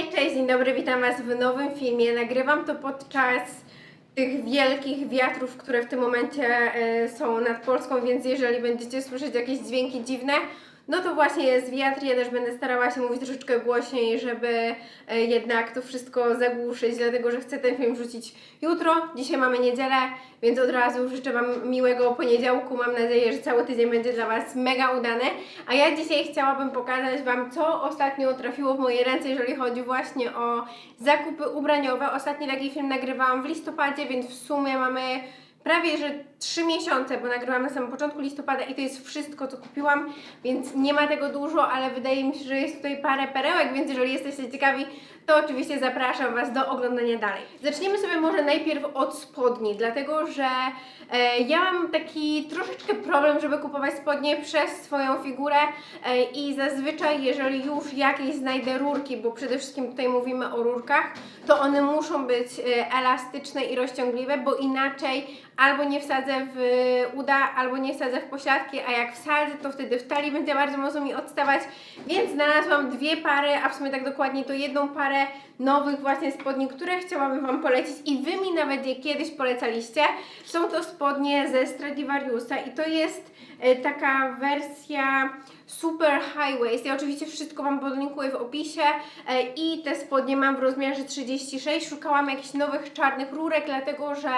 Hej, cześć, dzień dobry, witam Was w nowym filmie. Nagrywam to podczas tych wielkich wiatrów, które w tym momencie e, są nad Polską, więc jeżeli będziecie słyszeć jakieś dźwięki dziwne, no to właśnie jest wiatr. Ja też będę starała się mówić troszeczkę głośniej, żeby e, jednak to wszystko zagłuszyć, dlatego że chcę ten film wrzucić jutro. Dzisiaj mamy niedzielę, więc od razu życzę Wam miłego poniedziałku. Mam nadzieję, że cały tydzień będzie dla Was mega udany. A ja dzisiaj chciałabym pokazać Wam, co ostatnio trafiło w moje ręce, jeżeli chodzi właśnie o zakupy ubraniowe. Ostatni taki film nagrywałam w listopadzie, więc w sumie mamy prawie że 3 miesiące, bo nagrywam na samym początku listopada i to jest wszystko, co kupiłam, więc nie ma tego dużo, ale wydaje mi się, że jest tutaj parę perełek, więc jeżeli jesteście ciekawi, to oczywiście zapraszam Was do oglądania dalej. Zaczniemy sobie może najpierw od spodni, dlatego że e, ja mam taki troszeczkę problem, żeby kupować spodnie przez swoją figurę e, i zazwyczaj, jeżeli już jakieś znajdę rurki, bo przede wszystkim tutaj mówimy o rurkach, to one muszą być e, elastyczne i rozciągliwe, bo inaczej albo nie wsadzę w uda, albo nie wsadzę w pośladki, a jak wsadzę, to wtedy w talii będzie bardzo mocno mi odstawać, więc znalazłam dwie pary, a w sumie tak dokładnie to jedną parę nowych właśnie spodni, które chciałabym Wam polecić i Wy mi nawet je kiedyś polecaliście. Są to spodnie ze Stradivariusa i to jest e, taka wersja super high. Ja oczywiście wszystko Wam podlinkuję w opisie e, i te spodnie mam w rozmiarze 36. Szukałam jakichś nowych czarnych rurek, dlatego że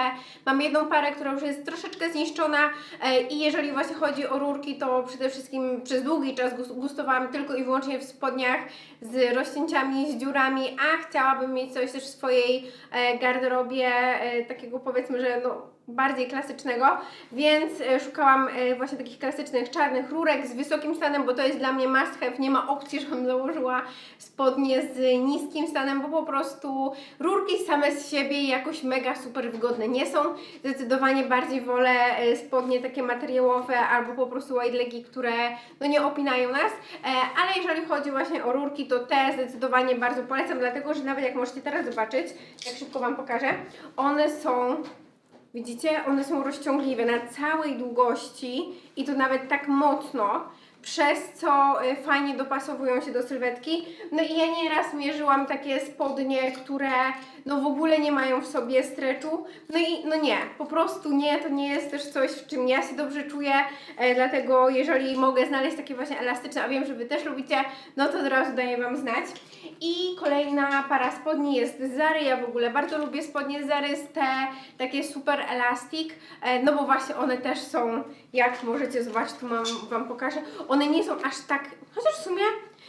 mam jedną parę, która już jest troszeczkę zniszczona e, i jeżeli właśnie chodzi o rurki, to przede wszystkim przez długi czas gus- gustowałam tylko i wyłącznie w spodniach z rozcięciami, z dziurami, a chciałabym mieć coś też w swojej e, garderobie, e, takiego powiedzmy, że no bardziej klasycznego, więc e, szukałam e, właśnie takich klasycznych czarnych rurek z wysokim stanem, bo to jest dla mnie must have, nie ma opcji, żebym założyła spodnie z niskim stanem, bo po prostu rurki same z siebie jakoś mega super wygodne nie są. Zdecydowanie bardziej wolę e, spodnie takie materiałowe albo po prostu wide które no nie opinają nas, ale jeżeli chodzi właśnie o rurki, to te zdecydowanie bardzo polecam, dlatego że nawet jak możecie teraz zobaczyć, jak szybko Wam pokażę, one są Widzicie, one są rozciągliwe na całej długości i to nawet tak mocno, przez co y, fajnie dopasowują się do sylwetki. No i ja nieraz mierzyłam takie spodnie, które no w ogóle nie mają w sobie streczu. No i no nie, po prostu nie, to nie jest też coś, w czym ja się dobrze czuję, e, dlatego jeżeli mogę znaleźć takie właśnie elastyczne, a wiem, że Wy też lubicie, no to od razu daję Wam znać. I kolejna para spodni jest z Zary. Ja w ogóle bardzo lubię spodnie z Zary, z te takie super elastic, e, no bo właśnie one też są, jak możecie zobaczyć, tu mam, Wam pokażę, one nie są aż tak, chociaż w sumie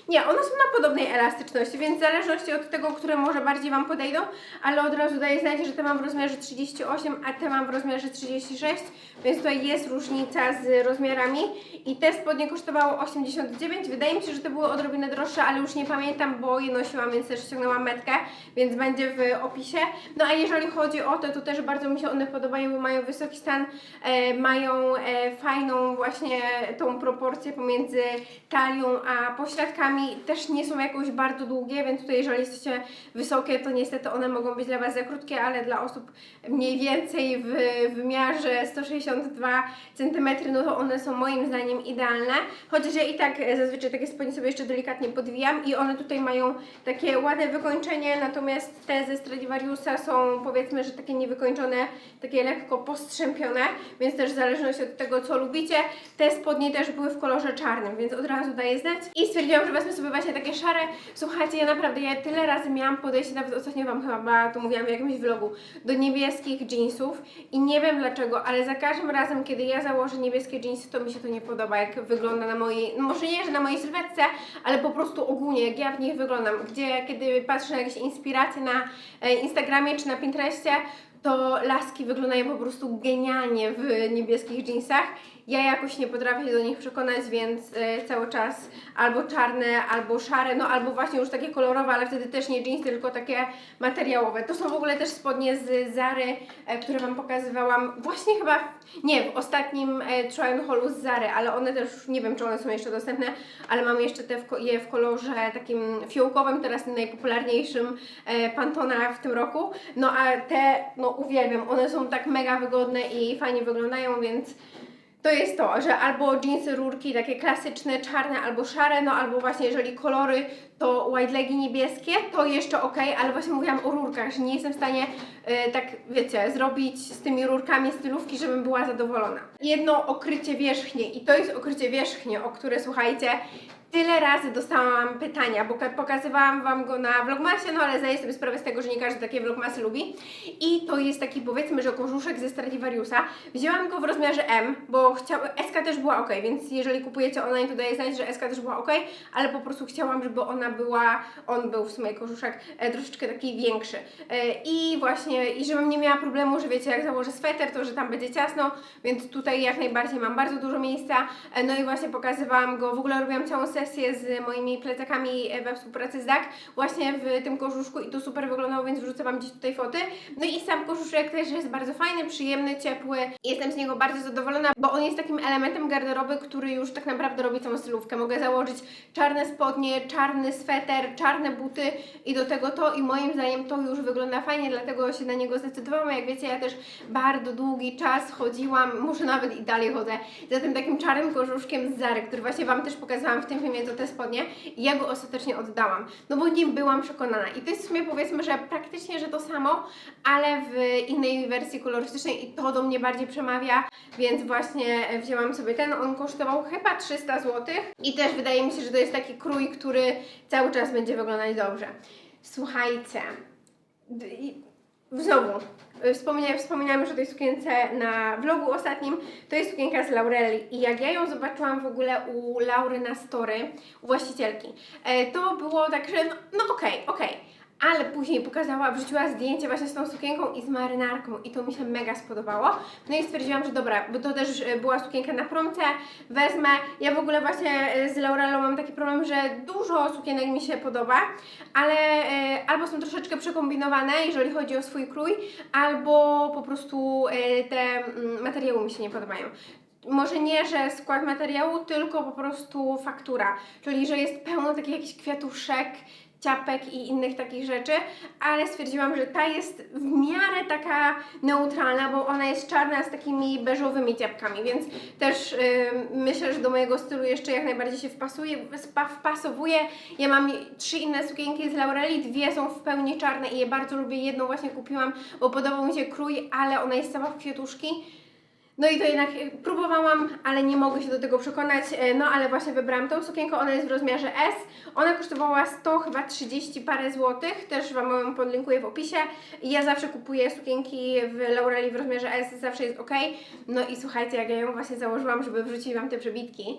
nie, one są na podobnej elastyczności, więc w zależności od tego, które może bardziej Wam podejdą, ale od razu daję znać, że te mam w rozmiarze 38, a te mam w rozmiarze 36, więc tutaj jest różnica z rozmiarami. I te spodnie kosztowało 89, wydaje mi się, że te były odrobinę droższe, ale już nie pamiętam, bo je nosiłam, więc też ściągnęłam metkę, więc będzie w opisie. No a jeżeli chodzi o to, to też bardzo mi się one podobają, bo mają wysoki stan, e, mają e, fajną właśnie tą proporcję pomiędzy talią a pośladkami, też nie są jakoś bardzo długie, więc tutaj jeżeli jesteście wysokie, to niestety one mogą być dla Was za krótkie, ale dla osób mniej więcej w wymiarze 162 cm, no to one są moim zdaniem idealne, chociaż ja i tak e, zazwyczaj takie spodnie sobie jeszcze delikatnie podwijam i one tutaj mają takie ładne wykończenie, natomiast te ze Stradivariusa są powiedzmy, że takie niewykończone, takie lekko postrzępione, więc też w zależności od tego, co lubicie, te spodnie też były w kolorze czarnym, więc od razu daję znać i stwierdziłam, że wezmę sobie właśnie takie szare. Słuchajcie, ja naprawdę, ja tyle razy miałam podejście, nawet ostatnio Wam chyba to mówiłam w jakimś vlogu, do niebieskich jeansów i nie wiem dlaczego, ale za każdym razem, kiedy ja założę niebieskie jeansy, to mi się to nie podoba, jak wygląda na mojej, no może nie, że na mojej sylwetce, ale po prostu ogólnie, jak ja w nich wyglądam, gdzie kiedy patrzę na jakieś inspiracje na e, Instagramie czy na Pinterestie, to laski wyglądają po prostu genialnie w niebieskich jeansach. Ja jakoś nie potrafię się do nich przekonać, więc e, cały czas albo czarne, albo szare, no albo właśnie już takie kolorowe, ale wtedy też nie jeansy, tylko takie materiałowe. To są w ogóle też spodnie z Zary, e, które Wam pokazywałam właśnie chyba, nie, w ostatnim e, try hallu z Zary, ale one też, nie wiem czy one są jeszcze dostępne, ale mam jeszcze te w, je w kolorze takim fiołkowym, teraz najpopularniejszym e, Pantona w tym roku. No a te, no uwielbiam, one są tak mega wygodne i fajnie wyglądają, więc to jest to, że albo jeansy rurki takie klasyczne, czarne albo szare, no albo właśnie jeżeli kolory to white legi niebieskie, to jeszcze ok, ale właśnie mówiłam o rurkach, że nie jestem w stanie e, tak, wiecie, zrobić z tymi rurkami stylówki, żebym była zadowolona. Jedno okrycie wierzchnie i to jest okrycie wierzchnie, o które słuchajcie, tyle razy dostałam pytania, bo ka- pokazywałam Wam go na vlogmasie, no ale zdaję sobie sprawę z tego, że nie każdy takie vlogmasy lubi. I to jest taki powiedzmy, że kożuszek ze Stradivariusa. Wzięłam go w rozmiarze M, bo chciałam, SK też była ok, więc jeżeli kupujecie online, to daję znać, że SK też była ok, ale po prostu chciałam, żeby ona była, on był w sumie kożuszek e, troszeczkę taki większy. E, I właśnie, i żebym nie miała problemu, że wiecie, jak założę sweter, to że tam będzie ciasno, więc tutaj jak najbardziej mam bardzo dużo miejsca. E, No i właśnie pokazywałam go, w ogóle robiłam całą sesję z moimi plecakami we współpracy z DAC, właśnie w tym kożuszku i to super wyglądało, więc wrzucę Wam gdzieś tutaj foty. No i sam kożuszek też jest bardzo fajny, przyjemny, ciepły. Jestem z niego bardzo zadowolona, bo on jest takim elementem garderoby, który już tak naprawdę robi całą stylówkę. Mogę założyć czarne spodnie, czarny sweter, czarne buty i do tego to i moim zdaniem to już wygląda fajnie, dlatego się na niego zdecydowałam. Jak wiecie, ja też bardzo długi czas chodziłam, może nawet i dalej chodzę, za tym takim czarnym kożuszkiem z Zary, który właśnie Wam też pokazałam w tym filmie, to te spodnie i ja go ostatecznie oddałam, no bo nie byłam przekonana. I to jest w sumie powiedzmy, że praktycznie, że to samo, ale w innej wersji kolorystycznej i to do mnie bardziej przemawia, więc właśnie wzięłam sobie ten, on kosztował chyba 300 zł i też wydaje mi się, że to jest taki krój, który cały czas będzie wyglądać dobrze. Słuchajcie, znowu, y, wspomniałam, wspominałam już o tej sukience na vlogu ostatnim, to jest sukienka z Laureli i jak ja ją zobaczyłam w ogóle u Laury na story, u właścicielki, e, to było tak, że no, no okej, okej. Ale później pokazała, wrzuciła zdjęcie właśnie z tą sukienką i z marynarką i to mi się mega spodobało. No i stwierdziłam, że dobra, bo to też e, była sukienka na promce, wezmę. Ja w ogóle właśnie e, z Laurelą mam taki problem, że dużo sukienek mi się podoba, ale e, albo są troszeczkę przekombinowane, jeżeli chodzi o swój krój, albo po prostu te mm, materiały mi się nie podobają. Może nie, że skład materiału, tylko po prostu faktura. Czyli, że jest pełno takich jakichś kwiatuszek, ciapek i innych takich rzeczy, ale stwierdziłam, że ta jest w miarę taka neutralna, bo ona jest czarna z takimi beżowymi ciapkami, więc też ym, myślę, że do mojego stylu jeszcze jak najbardziej się wpasuje, wpasowuje. Ja mam trzy inne sukienki z Laureli, dwie są w pełni czarne i je bardzo lubię. Jedną właśnie kupiłam, bo podobał mi się krój, ale ona jest cała w kwiatuszki. No i to jednak e, próbowałam, ale nie mogę się do tego przekonać. E, No ale właśnie wybrałam tą sukienkę, ona jest w rozmiarze S. Ona kosztowała 100 chyba 30 parę złotych, też Wam ją podlinkuję w opisie. Ja zawsze kupuję sukienki w Laureli w rozmiarze S, zawsze jest ok. No i słuchajcie, jak ja ją właśnie założyłam, żeby wrzucić Wam te przebitki.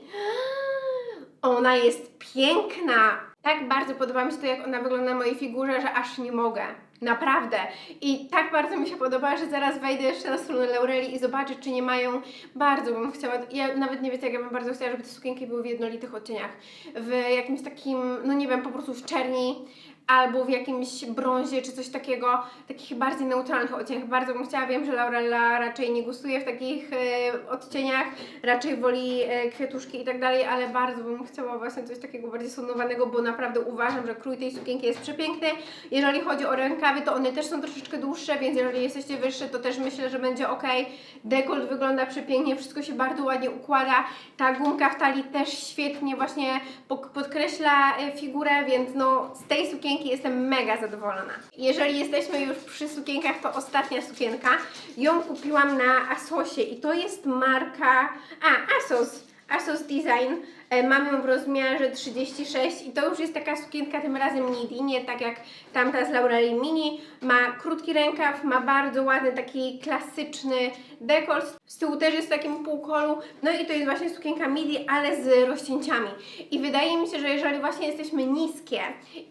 Ona jest piękna! Tak bardzo podoba mi się to, jak ona wygląda na mojej figurze, że aż nie mogę. Naprawdę. I tak bardzo mi się podoba, że zaraz wejdę jeszcze na stronę Laureli i zobaczę, czy nie mają. Bardzo bym chciała. Ja nawet nie wiecie, jak ja bym bardzo chciała, żeby te sukienki były w jednolitych odcieniach. W jakimś takim, no nie wiem, po prostu w czerni albo w jakimś brązie czy coś takiego, takich bardziej neutralnych odcieniach. Bardzo bym chciała, wiem, że Laurella raczej nie gustuje w takich e, odcieniach, raczej woli e, kwiatuszki i tak dalej, ale bardzo bym chciała właśnie coś takiego bardziej sonowanego, bo naprawdę uważam, że krój tej sukienki jest przepiękny. Jeżeli chodzi o rękawy, to one też są troszeczkę dłuższe, więc jeżeli jesteście wyższe, to też myślę, że będzie ok. Dekolt wygląda przepięknie, wszystko się bardzo ładnie układa. Ta gumka w talii też świetnie właśnie podkreśla e, figurę, więc no z tej sukienki jestem mega zadowolona. Jeżeli jesteśmy już przy sukienkach, to ostatnia sukienka. Ją kupiłam na Asosie i to jest marka... A, Asos. Asos Design. E, Mam ją w rozmiarze 36 i to już jest taka sukienka tym razem midi, nie tak jak tamta z Laureli Mini. Ma krótki rękaw, ma bardzo ładny taki klasyczny dekolt. Z tyłu też jest w takim półkolu. No i to jest właśnie sukienka midi, ale z rozcięciami. I wydaje mi się, że jeżeli właśnie jesteśmy niskie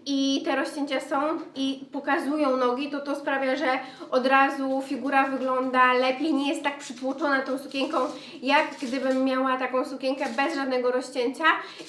i te rozcięcia są i pokazują nogi, to to sprawia, że od razu figura wygląda lepiej, nie jest tak przytłoczona tą sukienką, jak gdybym miała taką sukienkę bez żadnego rozcięcia.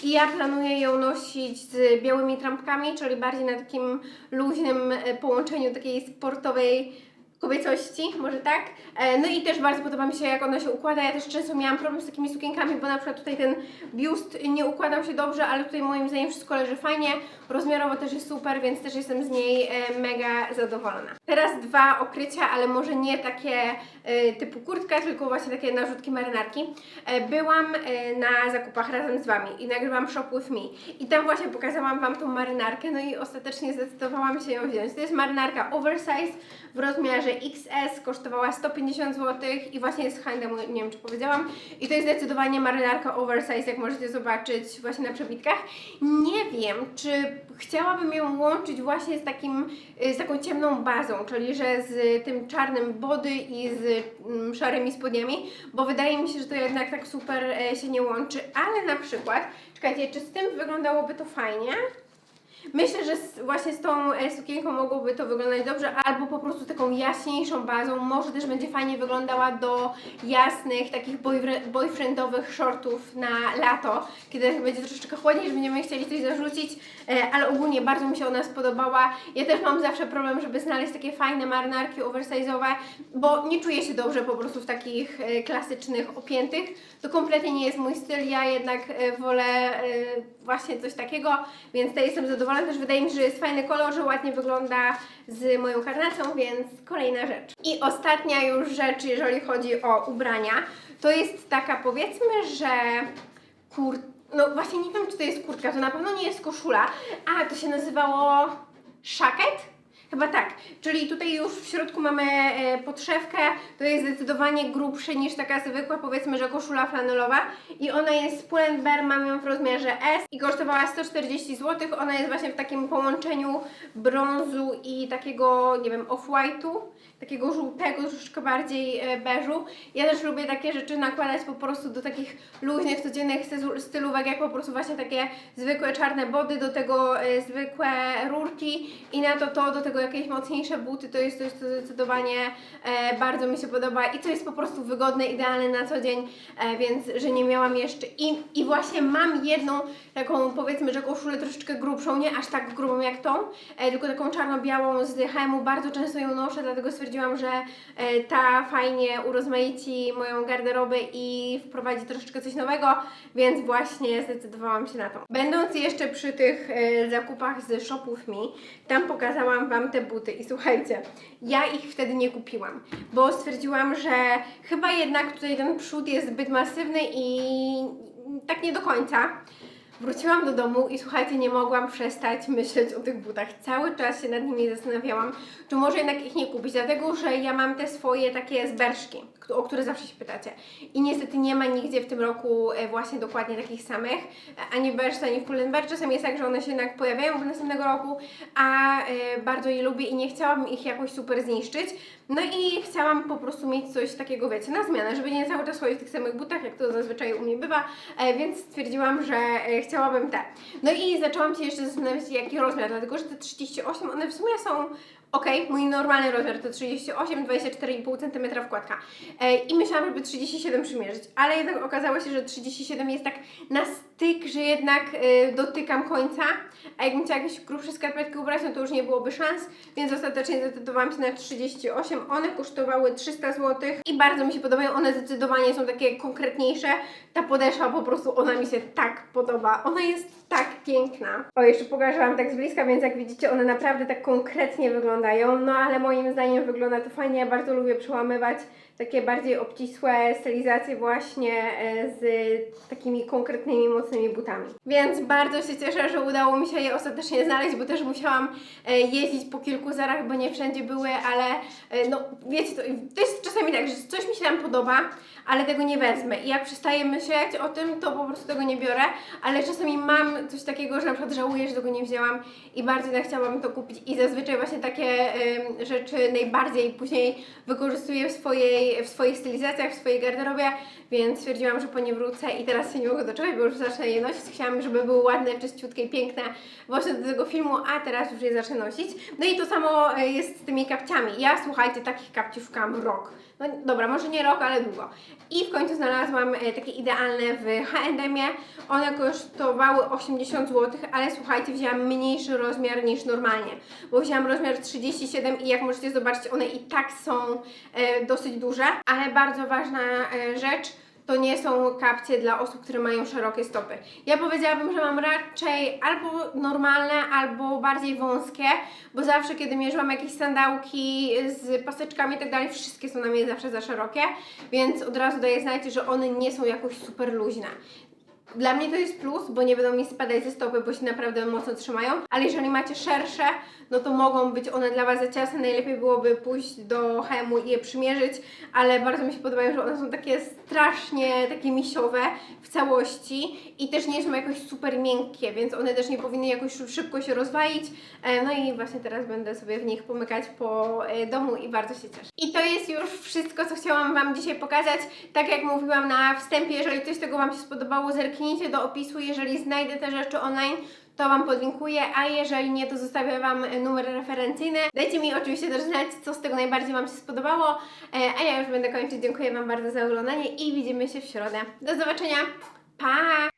I ja planuję ją nosić z białymi trampkami, czyli bardziej na takim luźnym e, połączeniu takiej sportowej kobiecości, może tak. E, No i też bardzo podoba mi się, jak ona się układa. Ja też często miałam problem z takimi sukienkami, bo na przykład tutaj ten biust nie układał się dobrze, ale tutaj moim zdaniem wszystko leży fajnie. Rozmiarowo też jest super, więc też jestem z niej e, mega zadowolona. Teraz dwa okrycia, ale może nie takie e, typu kurtka, tylko właśnie takie narzutki marynarki. Byłam na zakupach razem z Wami i nagrywam Shop With Me. I tam właśnie pokazałam Wam tą marynarkę, no i ostatecznie zdecydowałam się ją wziąć. To jest marynarka oversize w rozmiarze XS, kosztowała 150 zł i właśnie jest z handlu, nie wiem czy powiedziałam. I to jest zdecydowanie marynarka oversize, jak możecie zobaczyć właśnie na przebitkach. Nie wiem, czy chciałabym ją łączyć właśnie z takim, y, z taką ciemną bazą, czyli że z tym czarnym body i z mm, szarymi spodniami, bo wydaje mi się, że to jednak tak super e, się nie łączy, ale na przykład, czekajcie, czy z tym wyglądałoby to fajnie? Myślę, że z, właśnie z tą e, sukienką mogłoby to wyglądać dobrze, albo po prostu taką jaśniejszą bazą. Może też będzie fajnie wyglądała do jasnych, takich boyfri- boyfriendowych shortów na lato, kiedy będzie troszeczkę chłodniej, że będziemy chcieli coś zarzucić, e, ale ogólnie bardzo mi się ona spodobała. Ja też mam zawsze problem, żeby znaleźć takie fajne marynarki oversize'owe, bo nie czuję się dobrze po prostu w takich e, klasycznych, opiętych. To kompletnie nie jest mój styl, ja jednak wolę właśnie coś takiego, więc tutaj jestem zadowolona. Też wydaje mi się, że jest fajny kolor, że ładnie wygląda z moją karnacją, więc kolejna rzecz. I ostatnia już rzecz, jeżeli chodzi o ubrania, to jest taka powiedzmy, że kur... No właśnie nie wiem, czy to jest kurtka, to na pewno nie jest koszula. A, to się nazywało szaket? Chyba tak, czyli tutaj już w środku mamy e, podszewkę, to jest zdecydowanie grubsze niż taka zwykła, powiedzmy, że koszula flanelowa. I ona jest z Pull&Bear, mam ją w rozmiarze S. I kosztowała 140 zł, ona jest właśnie w takim połączeniu brązu i takiego, nie wiem, off-white'u, takiego żółtego, troszeczkę bardziej e, beżu. Ja też lubię takie rzeczy nakładać po prostu do takich luźnych, codziennych stylówek, jak po prostu właśnie takie zwykłe czarne body, do tego e, zwykłe rurki. I na to to, do tego jakieś mocniejsze buty, to jest coś, co zdecydowanie e, bardzo mi się podoba i to jest po prostu wygodne, idealne na co dzień, e, więc że nie miałam jeszcze i, i właśnie mam jedną taką powiedzmy, że koszulę troszeczkę grubszą, nie aż tak grubą jak tą, e, tylko taką czarno-białą z HM-u, bardzo często ją noszę, dlatego stwierdziłam, że e, ta fajnie urozmaici moją garderobę i wprowadzi troszeczkę coś nowego, więc właśnie zdecydowałam się na to. Będąc jeszcze przy tych e, zakupach z Shop With Me, tam pokazałam Wam te buty i słuchajcie, ja ich wtedy nie kupiłam, bo stwierdziłam, że chyba jednak tutaj ten przód jest zbyt masywny i tak nie do końca. Wróciłam do domu i słuchajcie, nie mogłam przestać myśleć o tych butach. Cały czas się nad nimi zastanawiałam, czy może jednak ich nie kupić, dlatego że ja mam te swoje takie zberszki, o które zawsze się pytacie. I niestety nie ma nigdzie w tym roku e, właśnie dokładnie takich samych, e, ani Bershka, ani w Pull&Bear. Czasem jest tak, że one się jednak pojawiają w następnego roku, a e, bardzo je lubię i nie chciałabym ich jakoś super zniszczyć. No i chciałam po prostu mieć coś takiego, wiecie, na zmianę, żeby nie cały czas chodzić w tych samych butach, jak to zazwyczaj u mnie bywa, więc stwierdziłam, że chciałabym te. No i zaczęłam się jeszcze zastanawiać, jaki rozmiar, dlatego że te 38, one w sumie są ok, mój normalny rozmiar to 38, 24,5 cm wkładka. E, I myślałam, żeby 37 przymierzyć, ale jednak okazało się, że 37 jest tak na styk, że jednak e, dotykam końca, a jakbym chciała jakieś grubsze skarpetki ubrać, no to już nie byłoby szans, więc ostatecznie zdecydowałam się na 38. One kosztowały 300 zł i bardzo mi się podobają, one zdecydowanie są takie konkretniejsze. Ta podeszwa po prostu, ona mi się tak podoba. Ona jest tak piękna. O, jeszcze pokażę Wam tak z bliska, więc jak widzicie, one naprawdę tak konkretnie wyglądają. No ale moim zdaniem wygląda to fajnie. Ja bardzo lubię przełamywać takie bardziej obcisłe stylizacje właśnie e, z takimi konkretnymi, mocnymi butami. Więc bardzo się cieszę, że udało mi się je ostatecznie znaleźć, bo też musiałam e, jeździć po kilku zarach, bo nie wszędzie były, ale e, no wiecie, to, to jest czasami tak, że coś mi się tam podoba, ale tego nie wezmę. I jak przestaję myśleć o tym, to po prostu tego nie biorę, ale czasami mam coś takiego, że na przykład żałuję, że tego nie wzięłam i bardzo jednak chciałabym to kupić i zazwyczaj właśnie takie ym, rzeczy najbardziej później wykorzystuję w swojej, w swoich stylizacjach, w swojej garderobie, więc stwierdziłam, że po nie wrócę i teraz się nie mogę doczekać, bo już zacznę je nosić. Chciałam, żeby były ładne, czyściutkie i piękne właśnie do tego filmu, a teraz już je zacznę nosić. No i to samo e, jest z tymi kapciami. Ja, słuchajcie, takich kapci szukałam rok. no dobra, może nie rok, ale długo. I w końcu znalazłam e, takie idealne w H&M-ie. One kosztowały 80 zł, ale słuchajcie, wzięłam mniejszy rozmiar niż normalnie, bo wzięłam rozmiar 37 i jak możecie zobaczyć, one i tak są e, dosyć duże, ale bardzo ważna e, rzecz, to nie są kapcie dla osób, które mają szerokie stopy. Ja powiedziałabym, że mam raczej albo normalne, albo bardziej wąskie, bo zawsze, kiedy mierzyłam jakieś sandałki z paseczkami i tak dalej, wszystkie są na mnie zawsze za szerokie, więc od razu daję znać, że one nie są jakoś super luźne. Dla mnie to jest plus, bo nie będą mi spadać ze stopy, bo się naprawdę mocno trzymają, ale jeżeli macie szersze, no to mogą być one dla Was za ciasne. Najlepiej byłoby pójść do Hemu i je przymierzyć, ale bardzo mi się podobają, że one są takie strasznie takie misiowe w całości i też nie są jakoś super miękkie, więc one też nie powinny jakoś szybko się rozwalić. E, No i właśnie teraz będę sobie w nich pomykać po e, domu i bardzo się cieszę. I to jest już wszystko, co chciałam Wam dzisiaj pokazać. Tak jak mówiłam na wstępie, jeżeli coś tego Wam się spodobało, zerknijcie do opisu, jeżeli znajdę te rzeczy online, to Wam podlinkuję, a jeżeli nie, to zostawię Wam numer referencyjny. Dajcie mi oczywiście też znać, co z tego najbardziej Wam się spodobało, e, a ja już będę kończyć. Dziękuję Wam bardzo za oglądanie i widzimy się w środę. Do zobaczenia, pa!